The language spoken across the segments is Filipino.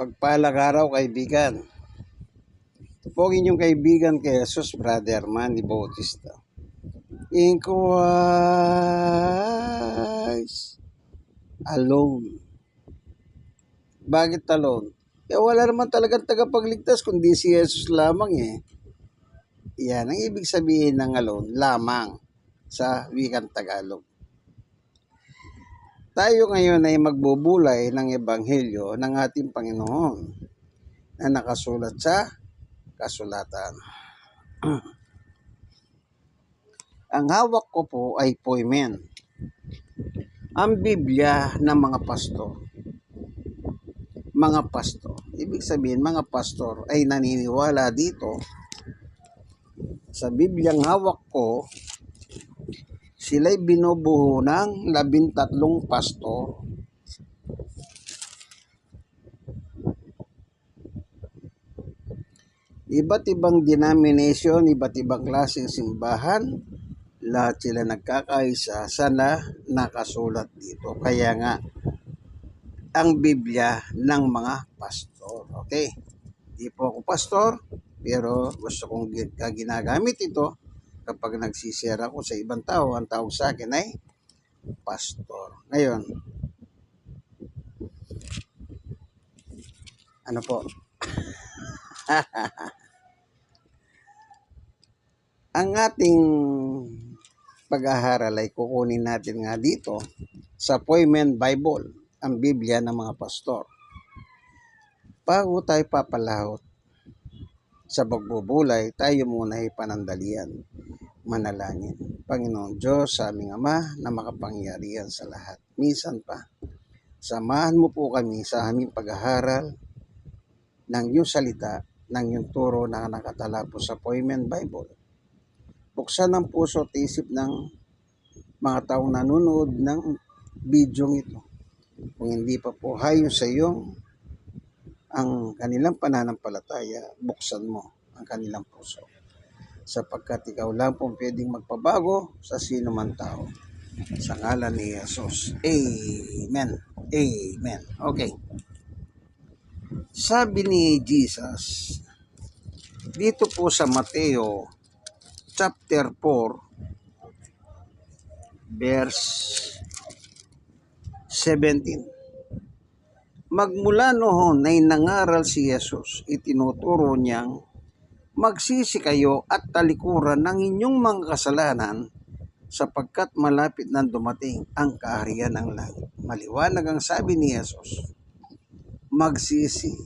Mapagpalang araw kaibigan. Ito po ang inyong kaibigan kay Jesus, Brother Manny Bautista. In Christ alone. Bakit alone? Eh wala naman talagang tagapagligtas kundi si Jesus lamang eh. Yan ang ibig sabihin ng alone, lamang sa wikang Tagalog. Tayo ngayon ay magbubulay ng Ebanghelyo ng ating Panginoon na nakasulat sa kasulatan. Ang hawak ko po ay poimen. Ang Biblia ng mga pastor. Mga pastor. Ibig sabihin, mga pastor ay naniniwala dito sa Bibliang hawak ko sila'y binubuo ng labintatlong pastor. Iba't ibang denomination, iba't ibang klaseng simbahan, lahat sila nagkakaisa sa na nakasulat dito. Kaya nga, ang Biblia ng mga pastor. Okay? Di po ako pastor, pero gusto kong gi- ginagamit ito kapag nagsishare ako sa ibang tao, ang tawag sa akin ay pastor. Ngayon, ano po? ang ating pag-aaral ay kukunin natin nga dito sa Poimen Bible, ang Biblia ng mga pastor. Bago tayo papalahot sa pagbubulay, tayo muna ay panandalian manalangin. Panginoon Diyos, sa aming Ama na makapangyarihan sa lahat. Minsan pa, samahan mo po kami sa aming pag-aaral ng iyong salita, ng iyong turo na nakatalapos sa Poimen Bible. Buksan ang puso at isip ng mga taong nanonood ng video ito. Kung hindi pa po hayo sa iyong ang kanilang pananampalataya, buksan mo ang kanilang puso sapagkat ikaw lang po pwedeng magpabago sa sino man tao. Sa ngalan ni Jesus. Amen. Amen. Okay. Sabi ni Jesus, dito po sa Mateo chapter 4 verse 17. Magmula noon ay nangaral si Jesus, itinuturo niyang magsisi kayo at talikuran ng inyong mga kasalanan sapagkat malapit na dumating ang kaharian ng langit. Maliwanag ang sabi ni Jesus, magsisi.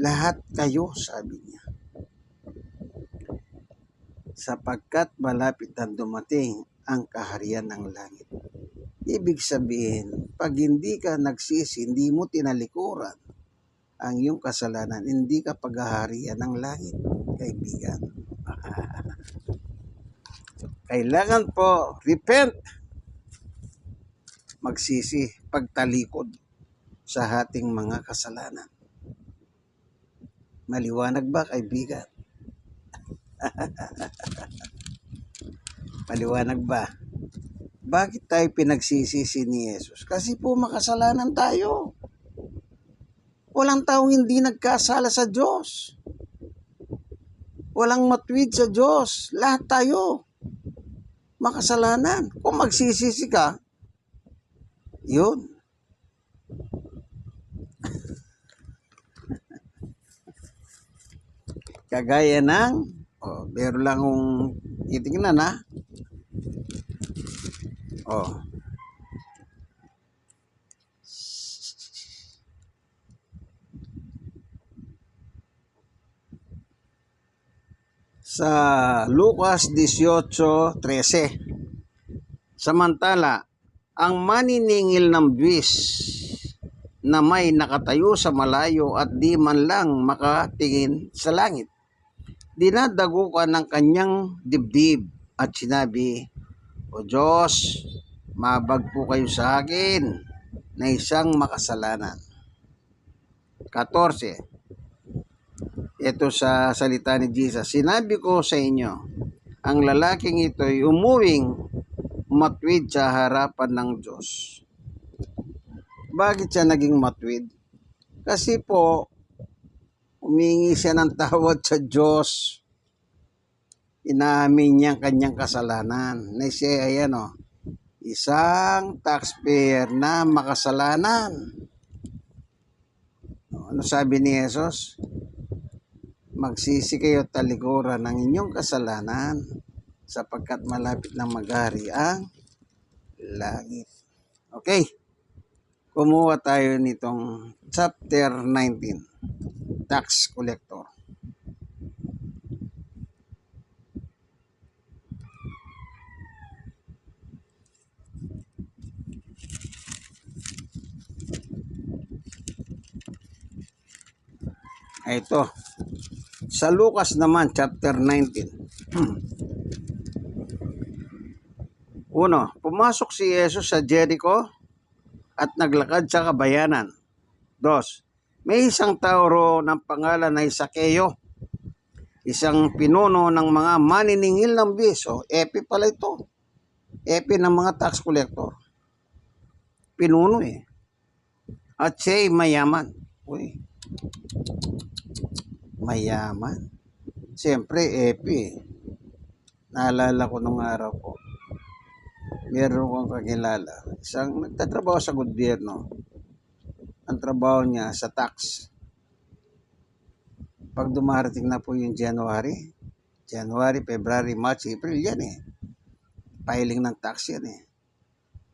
Lahat kayo, sabi niya. Sapagkat malapit na dumating ang kaharian ng langit. Ibig sabihin, pag hindi ka nagsisi, hindi mo tinalikuran, ang iyong kasalanan, hindi ka paghaharian ng langit, kaibigan. Kailangan po, repent, magsisi, pagtalikod sa ating mga kasalanan. Maliwanag ba, kaibigan? Maliwanag ba? Bakit tayo pinagsisisi ni Jesus? Kasi po makasalanan tayo. Walang taong hindi nagkasala sa Diyos. Walang matwid sa Diyos. Lahat tayo. Makasalanan. Kung magsisisi ka, yun. Kagaya ng, oh, meron lang kong titingnan ha. Oh. sa Lucas 18:13. Samantala, ang maniningil ng buwis na may nakatayo sa malayo at di man lang makatingin sa langit, dinadagukan ng kanyang dibdib at sinabi, O Diyos, mabag po kayo sa akin na isang makasalanan. 14. Ito sa salita ni Jesus. Sinabi ko sa inyo, ang lalaking ito ay umuwing matwid sa harapan ng Diyos. Bakit siya naging matwid? Kasi po, humingi siya ng tawad sa Diyos. Inamin niya ang kanyang kasalanan. Na siya, ayan o, isang taxpayer na makasalanan. Ano sabi ni Jesus? Magsisi kayo talikuran ng inyong kasalanan sapagkat malapit na magari ang langit. Okay. Kumuha tayo nitong chapter 19, tax collector. Ah, Ito. Sa Lucas naman, chapter 19. Uno, pumasok si Jesus sa Jericho at naglakad sa kabayanan. Dos, may isang tao ro ng pangalan na Isakeo, isang pinuno ng mga maniningil ng bis. O, epi pala ito. Epi ng mga tax collector. Pinuno eh. At siya'y mayaman. Uy, mayaman. Siyempre, epi eh. Naalala ko nung araw ko meron kong kakilala. Isang nagtatrabaho sa gobyerno. Ang trabaho niya sa tax. Pag dumarating na po yung January, January, February, March, April, yan eh. Filing ng tax yan eh.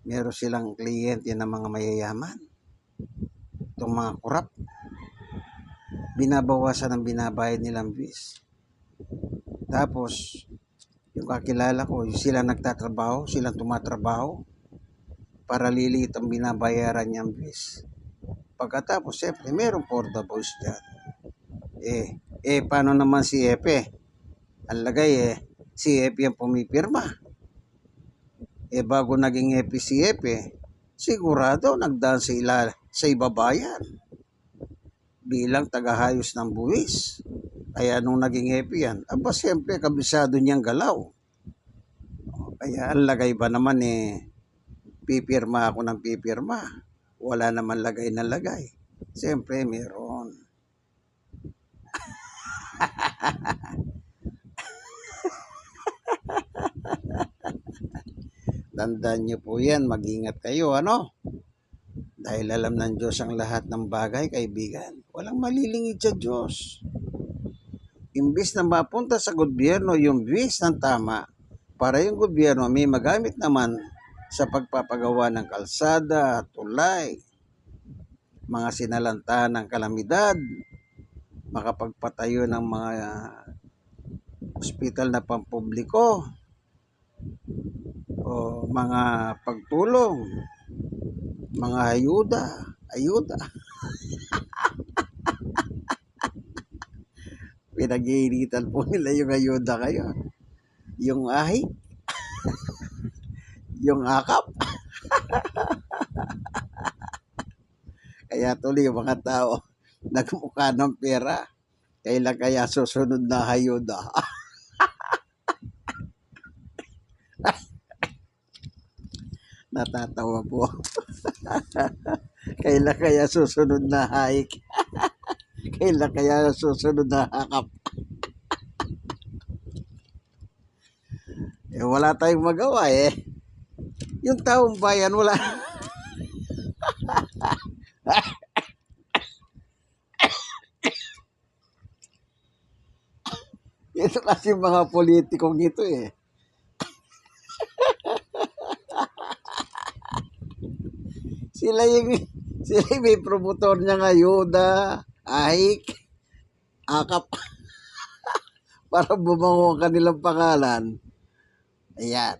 Meron silang kliyente na mga mayayaman. Itong mga kurap. Binabawasan ang binabayad nilang bis. Tapos, yung kakilala ko, sila nagtatrabaho, silang tumatrabaho para lilit ang binabayaran niyang bis. Pagkatapos, siyempre, meron for the boys dyan. Eh, eh, paano naman si Epe? Ang lagay eh, si Epe ang pumipirma. Eh, bago naging Epe si Epe, sigurado nagdaan sa, ila, sa ibabayan bilang tagahayos ng buwis. Kaya nung naging happy yan, aba siyempre kabisado niyang galaw. Kaya ang lagay ba naman eh, pipirma ako ng pipirma. Wala naman lagay na lagay. Siyempre meron. Tandaan niyo po yan, mag-ingat kayo, ano? Dahil alam ng Diyos ang lahat ng bagay, kaibigan. Walang malilingid sa Diyos imbis na mapunta sa gobyerno yung bis ng tama para yung gobyerno may magamit naman sa pagpapagawa ng kalsada, tulay, mga sinalanta ng kalamidad, makapagpatayo ng mga ospital na pampubliko, o mga pagtulong, mga ayuda, ayuda. pinag-iinitan po nila yung ayuda kayo. Yung ahi, yung akap. kaya tuloy yung mga tao nagmukha ng pera. Kailan kaya susunod na ayuda? Natatawa po. Kailan kaya susunod na hike? Kailan kaya susunod na hakap? eh, wala tayong magawa eh. Yung taong bayan, wala. Ito kasi mga politikong ito eh. sila yung sila yung may promotor niya ayuda, ahik, akap. Para bumango ang kanilang pangalan. Ayan.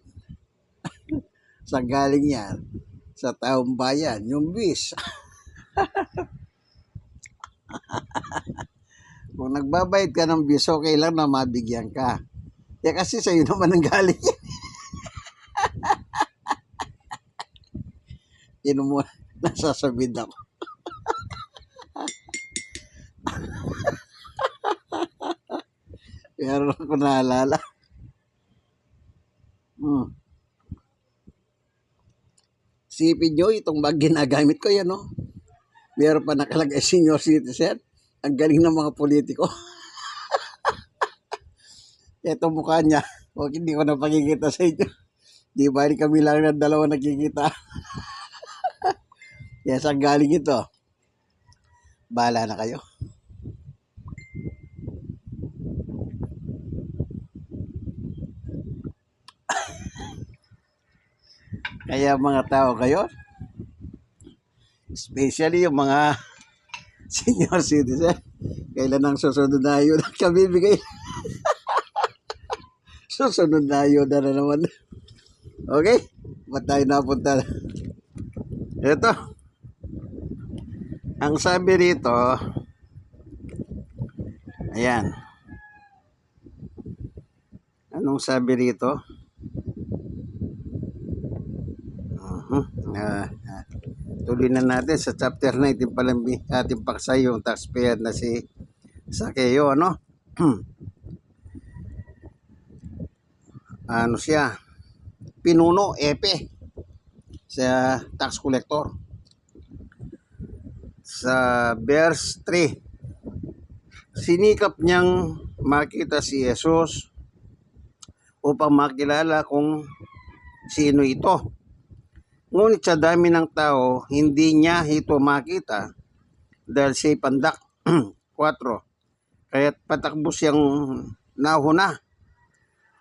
Sa galing yan? Sa taong bayan, yung bis. Kung nagbabayad ka ng bis, okay lang na mabigyan ka. Eh kasi sa'yo naman ang galing yan. Yun nasasabid ako. Pero ako naalala. Hmm. Sipin nyo, itong bag ginagamit ko yan, no? Meron pa nakalagay senior citizen. Ang galing ng mga politiko. Ito mukha niya. Huwag hindi ko na pakikita sa inyo. Di ba kami lang ng dalawa nakikita? yes, ang galing ito. Bahala na kayo. Kaya mga tao kayo, especially yung mga senior citizen, kailan ang susunod na ayuda kami bigay. susunod na ayuda na naman. Okay? Ba't tayo napunta? Ito. Ang sabi rito, ayan. Anong sabi rito? Ah, ah. tuloy na natin sa chapter 19 palang bi- ating paksa yung taxpayer na si Sakeo, ano? ano siya? Pinuno, epe sa tax collector. Sa verse 3, sinikap niyang makita si Jesus upang makilala kung sino ito. Ngunit sa dami ng tao, hindi niya ito makita dahil siya'y pandak. 4. Kaya't patakbo siyang nahuna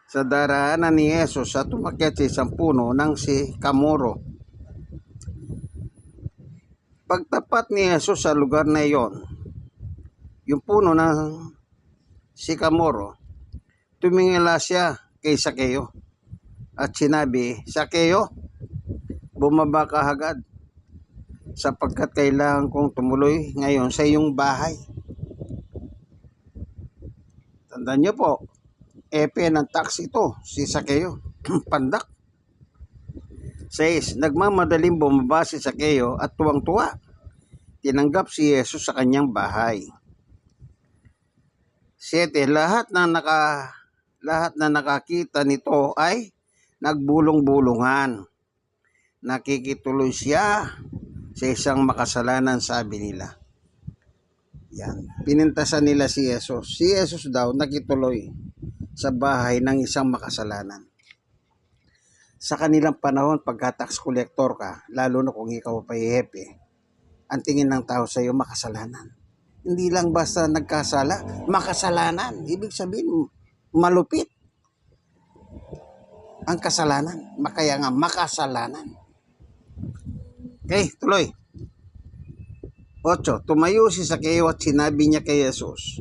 sa daraanan ni Jesus at tumakyat sa isang puno ng si Kamoro. Pagtapat ni Jesus sa lugar na iyon, yung puno ng si Kamoro, tumingala siya kay Sakeo at sinabi, Sakeo, bumaba ka agad sapagkat kailangan kong tumuloy ngayon sa iyong bahay. Tandaan niyo po, epe ng tax ito, si Sakeo, pandak. 6. Nagmamadaling bumaba si Sakeo at tuwang-tuwa. Tinanggap si Jesus sa kanyang bahay. 7. Lahat na naka lahat na nakakita nito ay nagbulong-bulungan. Nakikituloy siya sa isang makasalanan sabi nila. Yan. Pinintasan nila si Jesus. Si Jesus daw nakituloy sa bahay ng isang makasalanan. Sa kanilang panahon, pagka tax collector ka, lalo na kung ikaw pa hepe, ang tingin ng tao sa iyo makasalanan. Hindi lang basta nagkasala, makasalanan. Ibig sabihin, malupit ang kasalanan. Kaya nga, makasalanan. Okay, tuloy. 8. Tumayo si Sakeo at sinabi niya kay Jesus,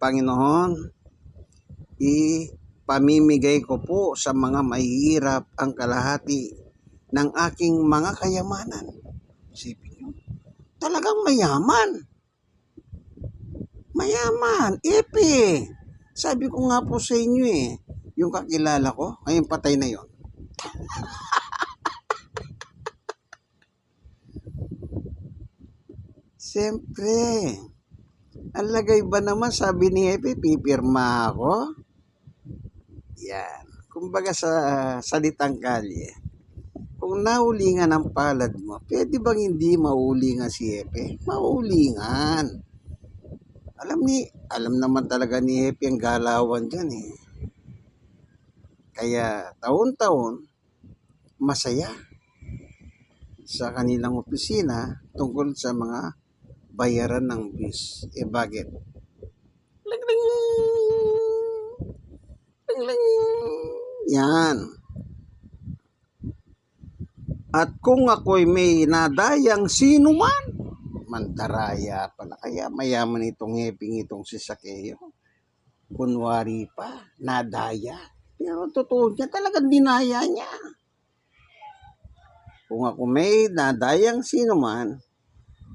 Panginoon, ipamimigay ko po sa mga mahihirap ang kalahati ng aking mga kayamanan. Isipin niyo, talagang mayaman. Mayaman, epe. Sabi ko nga po sa inyo eh, yung kakilala ko, ngayon patay na yon. Siyempre, ang lagay ba naman sabi ni Hepe, pipirma ako? Yan. Kumbaga sa salitang kalye, kung naulingan ang palad mo, pwede bang hindi maulingan si Hepe? Maulingan. Alam ni, alam naman talaga ni Hepe ang galawan dyan eh. Kaya taon-taon, masaya sa kanilang opisina tungkol sa mga bayaran ng bis. Eh bakit? Ling ling! Ling ling! Yan. At kung ako'y may nadayang sino man, mandaraya pala. Kaya mayaman itong heping itong si Sakeo. Kunwari pa, nadaya. Pero totoo niya, talagang dinaya niya. Kung ako may nadayang sino man,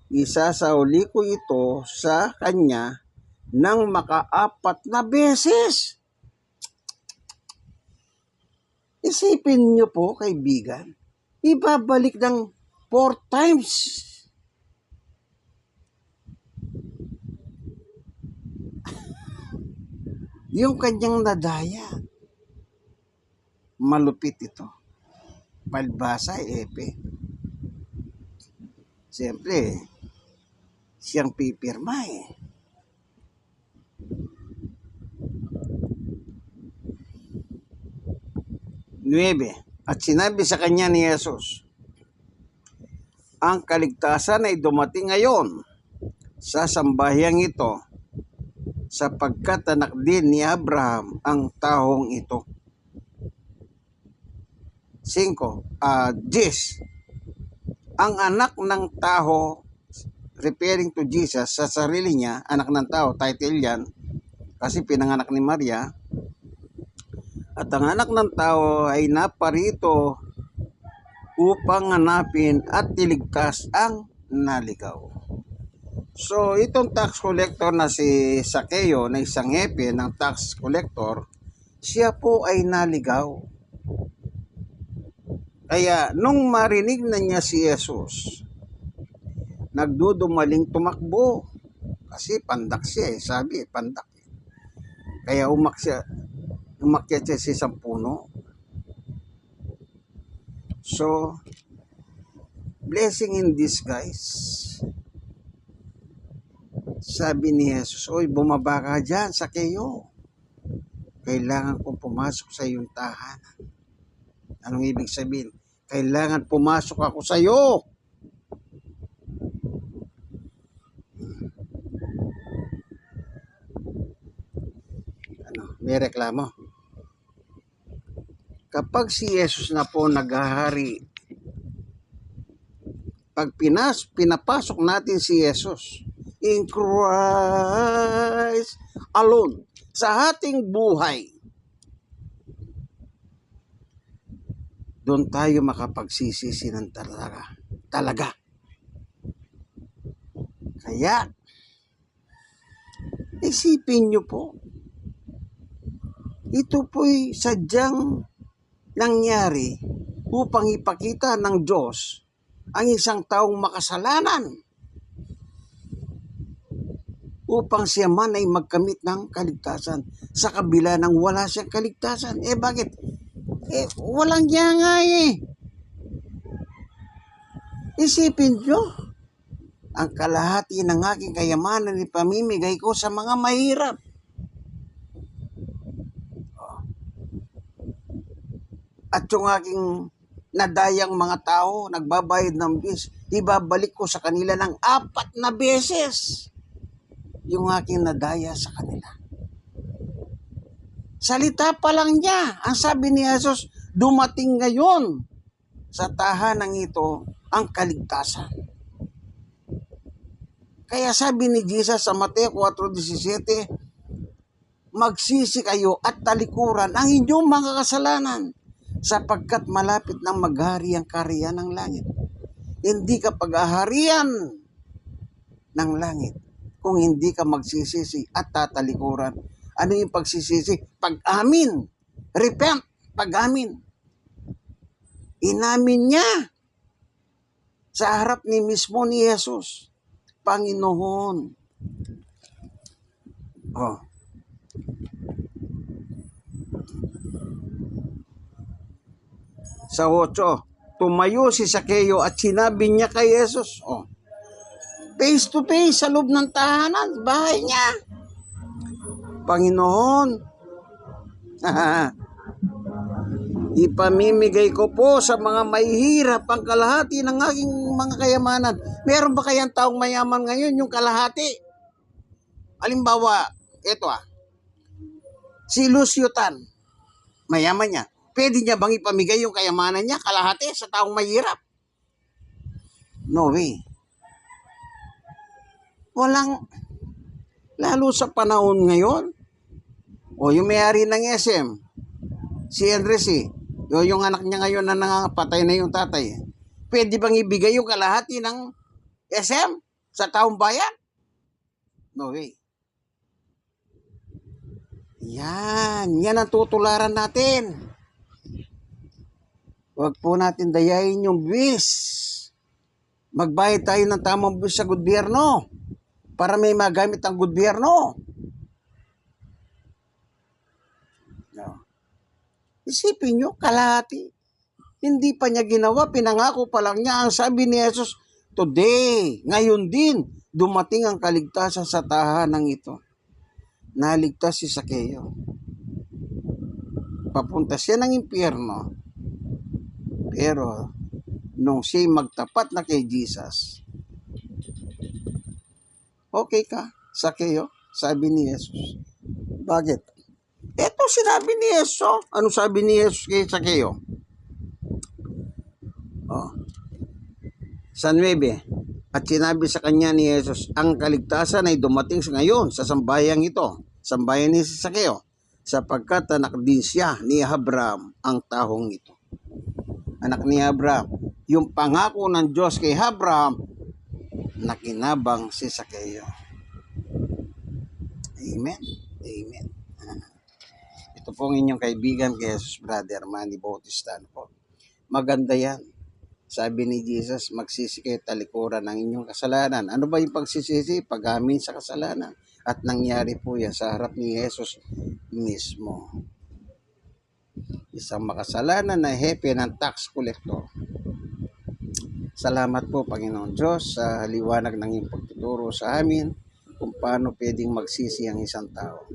isasauli ko ito sa kanya ng makaapat na beses. Isipin niyo po, kaibigan, ibabalik ng four times. Yung kanyang nadaya. Malupit ito. palbasa, epe. Siyempre, siyang pipirma eh. Nuebe, at sinabi sa kanya ni Jesus, ang kaligtasan ay dumating ngayon sa sambahyang ito sapagkat anak din ni Abraham ang taong ito. 5. Ah, 10. Ang anak ng tao, referring to Jesus, sa sarili niya, anak ng tao, title yan, kasi pinanganak ni Maria, at ang anak ng tao ay naparito upang hanapin at tiligtas ang naligaw. So, itong tax collector na si Sakeo na isang hepe ng tax collector, siya po ay naligaw. Kaya nung marinig na niya si Jesus, nagdudumaling tumakbo. Kasi pandak siya eh, sabi pandak. eh. Kaya umak siya, umakyat siya sa isang puno. So, blessing in disguise. Sabi ni Jesus, Oy, bumaba ka dyan sa kayo. Kailangan kong pumasok sa iyong tahanan. Anong ibig sabihin? Kailangan pumasok ako sa iyo. Ano, may reklamo. Kapag si Jesus na po naghahari, pag pinas, pinapasok natin si Jesus in Christ alone sa ating buhay, doon tayo makapagsisisi ng talaga. Talaga. Kaya, isipin nyo po, ito po'y sadyang nangyari upang ipakita ng Diyos ang isang taong makasalanan upang siya man ay magkamit ng kaligtasan sa kabila ng wala siyang kaligtasan. Eh bakit? Eh, walang niya nga eh. Isipin nyo, ang kalahati ng aking kayamanan ni pamimigay ko sa mga mahirap. At yung aking nadayang mga tao, nagbabayad ng bis, ibabalik ko sa kanila ng apat na beses yung aking nadaya sa kanila. Salita pa lang niya. Ang sabi ni Jesus, dumating ngayon sa tahanang ito ang kaligtasan. Kaya sabi ni Jesus sa Mateo 4.17, Magsisi kayo at talikuran ang inyong mga kasalanan sapagkat malapit nang maghari ang kariyan ng langit. Hindi ka paghaharian ng langit kung hindi ka magsisisi at tatalikuran. Ano yung pagsisisi? Pag-amin. Repent. Pag-amin. Inamin niya sa harap ni mismo ni Jesus. Panginoon. Oh. Sa 8, tumayo si Sakeo at sinabi niya kay Jesus, oh, face to face sa loob ng tahanan, bahay niya. Panginoon, ipamimigay ko po sa mga mahihirap ang kalahati ng aking mga kayamanan. Meron ba kayang taong mayaman ngayon yung kalahati? Halimbawa, ito ah, si Lucio Tan, mayaman niya. Pwede niya bang ipamigay yung kayamanan niya kalahati sa taong mahirap? No way walang, lalo sa panahon ngayon, o yung may-ari ng SM, si Enrique, o yung anak niya ngayon na nangapatay na yung tatay, pwede bang ibigay yung kalahati ng SM sa taong bayan? No way. Yan, yan ang tutularan natin. Huwag po natin dayain yung bis. Magbayad tayo ng tamang bis sa gobyerno para may magamit ang gobyerno. No. Isipin nyo, kalahati. Hindi pa niya ginawa, pinangako pa lang niya. Ang sabi ni Jesus, Today, ngayon din, dumating ang kaligtasan sa tahanang ito. Naligtas si Sakeo. Papunta siya ng impyerno. Pero, nung siya'y magtapat na kay Jesus, okay ka, Sakeo, sabi ni Jesus. Bakit? Ito sinabi ni Jesus. Ano sabi ni Jesus kay Sakeo? Oh. Sa 9. At sinabi sa kanya ni Jesus, ang kaligtasan ay dumating sa ngayon sa sambayang ito, sambayan ni Sakeo, sapagkat anak din siya ni Abraham ang tahong ito. Anak ni Abraham. Yung pangako ng Diyos kay Abraham, nakinabang si Sakeo. Amen. Amen. Ito pong inyong kaibigan kay Jesus Brother Manny Bautista. Ano po? Maganda yan. Sabi ni Jesus, magsisi kayo talikuran ng inyong kasalanan. Ano ba yung pagsisisi? Pagamin sa kasalanan. At nangyari po yan sa harap ni Jesus mismo. Isang makasalanan na hepe ng tax collector. Salamat po Panginoon Diyos sa liwanag ng iyong pagtuturo sa amin kung paano pwedeng magsisi ang isang tao.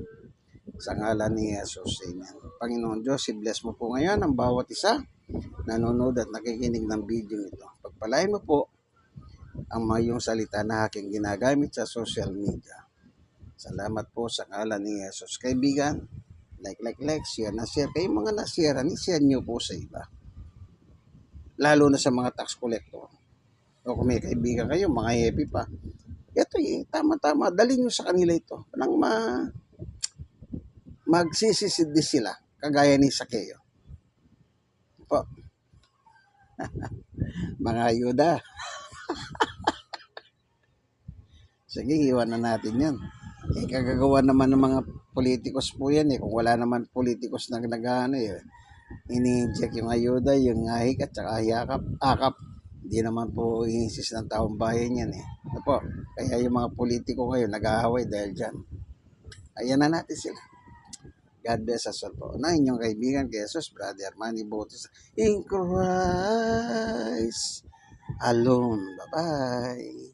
Sa ngalan ni Jesus, Amen. Panginoon Diyos, i-bless mo po ngayon ang bawat isa nanonood at nakikinig ng video ito. Pagpalain mo po ang mayong salita na aking ginagamit sa social media. Salamat po sa ngalan ni Jesus. Kaibigan, like, like, like, share na share. Kayo mga na-share, share nyo po sa iba. Lalo na sa mga tax collector. O kung may kaibigan kayo, mga happy pa. Ito eh, tama-tama, dali nyo sa kanila ito. Nang ma magsisisid sila, kagaya ni Sakeo. Po. mga ayuda. Sige, iwan na natin yan. Eh, kagagawa naman ng mga politikos po yan eh. Kung wala naman politikos na nagano eh. Ini-inject yung ayuda, yung ahik at saka yakap, akap. Hindi naman po iisis ng taong bayan yan eh. Ano po? Kaya yung mga politiko ngayon nag-aaway dahil dyan. Ayan na natin sila. God bless us all po. Na inyong kaibigan, Jesus, Brother Manny Bautista, in Christ alone. Bye-bye.